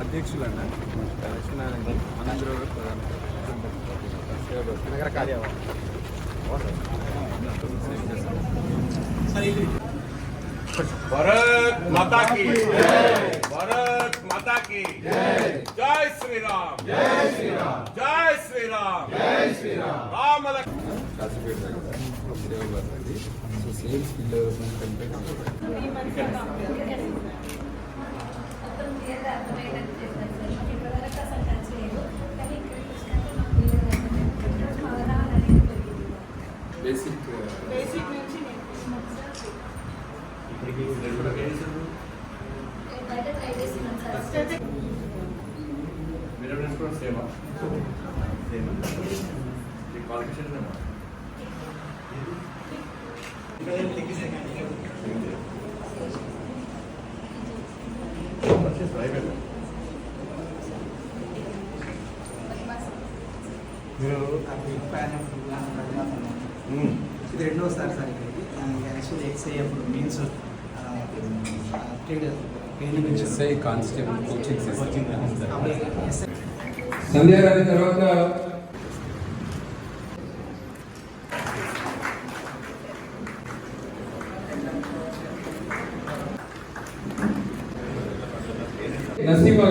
అధ్యక్షులండి లక్ష్మీనారాయణ అనంతరావు గారు ప్రధాన నగర కార్యవాహం భరత్ మాతా కి భరత్ మాతా కి జై శ్రీరామ్ జై శ్రీరామ్ జై Sriram. రామల so same skill development company basic basic నుంచి ఇప్పటికి రెండు బయట ట్రై చేస్తున్నాం సార్. సేవ క్వాలిఫికేషన్ మీరు ఇది రెండోసారి సార్ ఇక్కడికి. యాక్చువల్లీ ఎక్స్ఐ అప్పుడు means training SI constable coaching coaching అప్పుడు ఎస్ఐ సంధ్యా గారి తర్వాత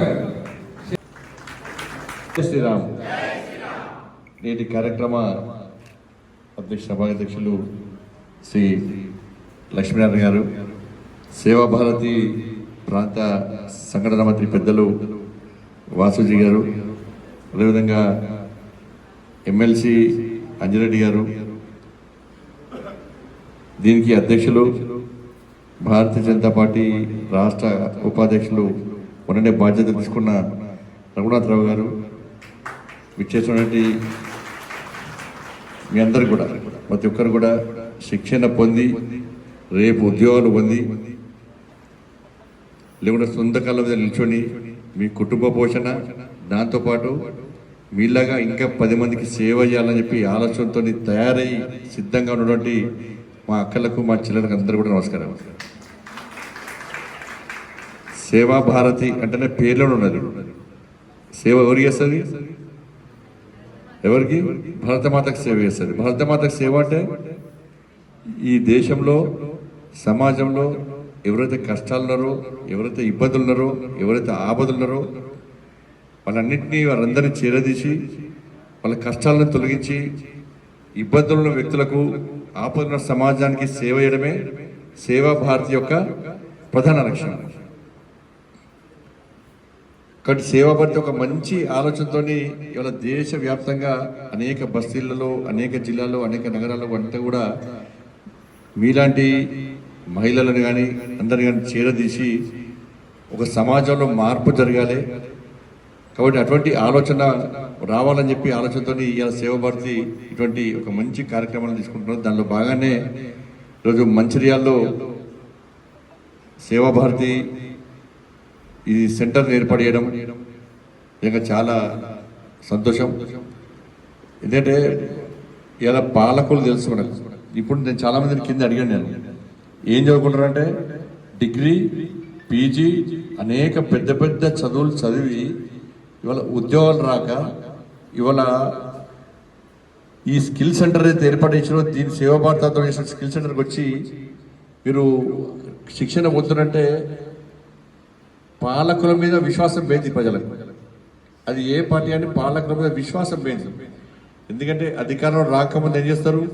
గారు. జై శ్రీరామ్. నేటి కార్యక్రమ అధ్యక్ష సభాధ్యక్షులు శ్రీ లక్ష్మీనారాయణ గారు సేవా భారతి ప్రాంత సంఘటన మంత్రి పెద్దలు వాసుజీ గారు అదేవిధంగా ఎమ్మెల్సీ అంజిరెడ్డి గారు దీనికి అధ్యక్షులు భారతీయ జనతా పార్టీ రాష్ట్ర ఉపాధ్యక్షులు మొన్ననే బాధ్యత తీసుకున్న రఘునాథరావు గారు విచ్చేసినటువంటి మీ అందరు కూడా ప్రతి ఒక్కరు కూడా శిక్షణ పొంది రేపు ఉద్యోగాలు పొంది లేకుంటే సొంత మీద నిల్చొని మీ కుటుంబ పోషణ దాంతోపాటు మీలాగా ఇంకా పది మందికి సేవ చేయాలని చెప్పి ఆలోచనతో తయారై సిద్ధంగా ఉన్నటువంటి మా అక్కలకు మా చెల్లెలకు అందరూ కూడా నమస్కారం. సేవా భారతి అంటేనే పేర్లోనే ఉన్నది. సేవ ఎవరికి చేస్తుంది? ఎవరికి? భారతమాతకు సేవ చేస్తుంది. భారతమాతకు సేవ అంటే ఈ దేశంలో సమాజంలో ఎవరైతే కష్టాలున్నారో ఎవరైతే ఇబ్బందులు ఉన్నారో ఎవరైతే ఆపదలున్నారో వాళ్ళన్నింటినీ వారందరినీ చేరదీసి వాళ్ళ కష్టాలను తొలగించి ఇబ్బందులున్న వ్యక్తులకు ఆపదున్న సమాజానికి సేవ చేయడమే సేవా భారతి యొక్క ప్రధాన లక్ష్యం. కాబట్టి భారతి ఒక మంచి ఆలోచనతో ఇవాళ దేశవ్యాప్తంగా అనేక బస్తీలలో అనేక జిల్లాల్లో అనేక నగరాల్లో అంతా కూడా మీలాంటి మహిళలను కానీ అందరిని కానీ చేరదీసి ఒక సమాజంలో మార్పు జరగాలి. కాబట్టి అటువంటి ఆలోచన రావాలని చెప్పి ఆలోచనతో ఇవాళ సేవాభారతి ఇటువంటి ఒక మంచి కార్యక్రమాలు తీసుకుంటున్నారు. దానిలో బాగానే ఈరోజు మంచిర్యాల్లో సేవాభారతి ఇది సెంటర్ ఏర్పాటు చేయడం ఇంకా చాలా సంతోషం. ఎందుకంటే ఇలా పాలకులు తెలుసు మనకు. ఇప్పుడు నేను చాలామందిని కింద అడిగాను నేను. ఏం చదువుకుంటారంటే? డిగ్రీ పీజీ అనేక పెద్ద పెద్ద చదువులు చదివి ఇవాళ ఉద్యోగాలు రాక ఇవాళ ఈ స్కిల్ సెంటర్ అయితే ఏర్పాటు దీని సేవా భారతతో చేసిన స్కిల్ సెంటర్కి వచ్చి మీరు శిక్షణ పొందుతుంటే పాలకుల మీద విశ్వాసం పోయింది ప్రజలకు. అది ఏ పార్టీ అంటే పాలకుల మీద విశ్వాసం పోయింది. ఎందుకంటే అధికారంలో రాకముందు ఏం చేస్తారు?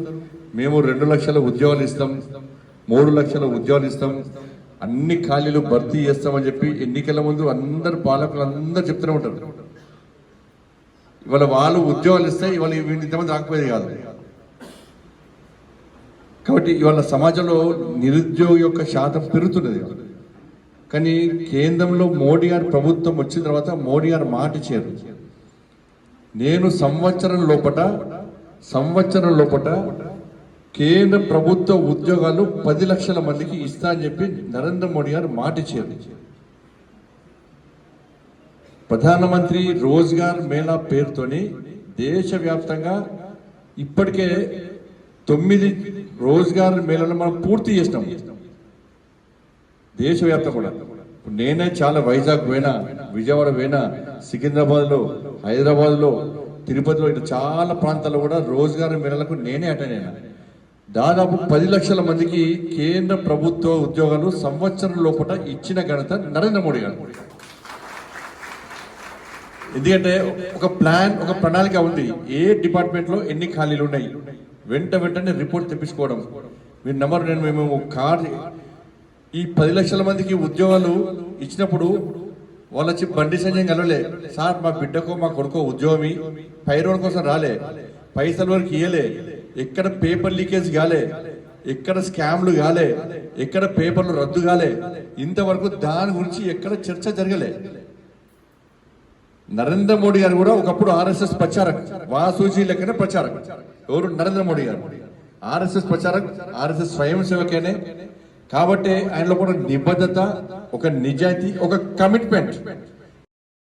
మేము రెండు లక్షల ఉద్యోగాలు ఇస్తాం. మూడు లక్షల ఉద్యోగాలు ఇస్తాం. అన్ని ఖాళీలు భర్తీ చేస్తామని చెప్పి ఎన్నికల ముందు అందరు పాలకులు అందరు చెప్తూనే ఉంటారు. ఇవాళ వాళ్ళు ఉద్యోగాలు ఇస్తే ఇవాళ ఇంతమంది రాకపోయేది కాదు. కాబట్టి ఇవాళ సమాజంలో నిరుద్యోగ యొక్క శాతం పెరుగుతున్నది. కానీ కేంద్రంలో మోడీ గారు ప్రభుత్వం వచ్చిన తర్వాత మోడీ గారు మాట ఇచ్చారు. నేను సంవత్సరం లోపట సంవత్సరం లోపట కేంద్ర ప్రభుత్వ ఉద్యోగాలు పది లక్షల మందికి ఇస్తా అని చెప్పి నరేంద్ర మోడీ గారు మాట ఇచ్చారు. ప్రధానమంత్రి రోజ్గార్ మేళా పేరుతోని దేశవ్యాప్తంగా ఇప్పటికే తొమ్మిది రోజ్గార్ మేళాలను మనం పూర్తి చేసినాం. దేశవ్యాప్తం కూడా. నేనే చాలా వైజాగ్ పోయినా విజయవాడ పోయినా సికింద్రాబాద్లో హైదరాబాద్లో తిరుపతిలో ఇట్లా చాలా ప్రాంతాల్లో కూడా రోజుగారు మేళలకు నేనే అటెండ్ అయినా. దాదాపు పది లక్షల మందికి కేంద్ర ప్రభుత్వ ఉద్యోగాలు సంవత్సరం లోపల ఇచ్చిన ఘనత నరేంద్ర మోడీ గారు. ఎందుకంటే ఒక ప్లాన్ ఒక ప్రణాళిక ఉంది. ఏ డిపార్ట్మెంట్లో ఎన్ని ఖాళీలు ఉన్నాయి? వెంట వెంటనే రిపోర్ట్ తెప్పించుకోవడం. మీరు నెంబర్ నేను మేము కార్ ఈ పది లక్షల మందికి ఉద్యోగాలు ఇచ్చినప్పుడు వాళ్ళ వచ్చి బండి సంజయం కలవలే. సార్ మా బిడ్డకో మా కొడుకో ఉద్యోగం పైరోడ్ కోసం రాలే. పైసలు వరకు ఇయ్యలే. ఎక్కడ పేపర్ లీకేజ్ కాలే ఎక్కడ స్కామ్లు కాలే ఎక్కడ పేపర్లు రద్దు కాలే ఇంతవరకు దాని గురించి ఎక్కడ చర్చ జరగలే. నరేంద్ర మోడీ గారు కూడా ఒకప్పుడు ఆర్ఎస్ఎస్ ప్రచారక్ వాసూజీ లెక్కనే ప్రచారక్. ఎవరు? నరేంద్ర మోడీ గారు. ఆర్ఎస్ఎస్ ప్రచారక్ ఆర్ఎస్ఎస్ స్వయం సేవకేనే. కాబట్టి ఆయనలో కూడా నిబద్ధత ఒక నిజాయితీ ఒక కమిట్మెంట్.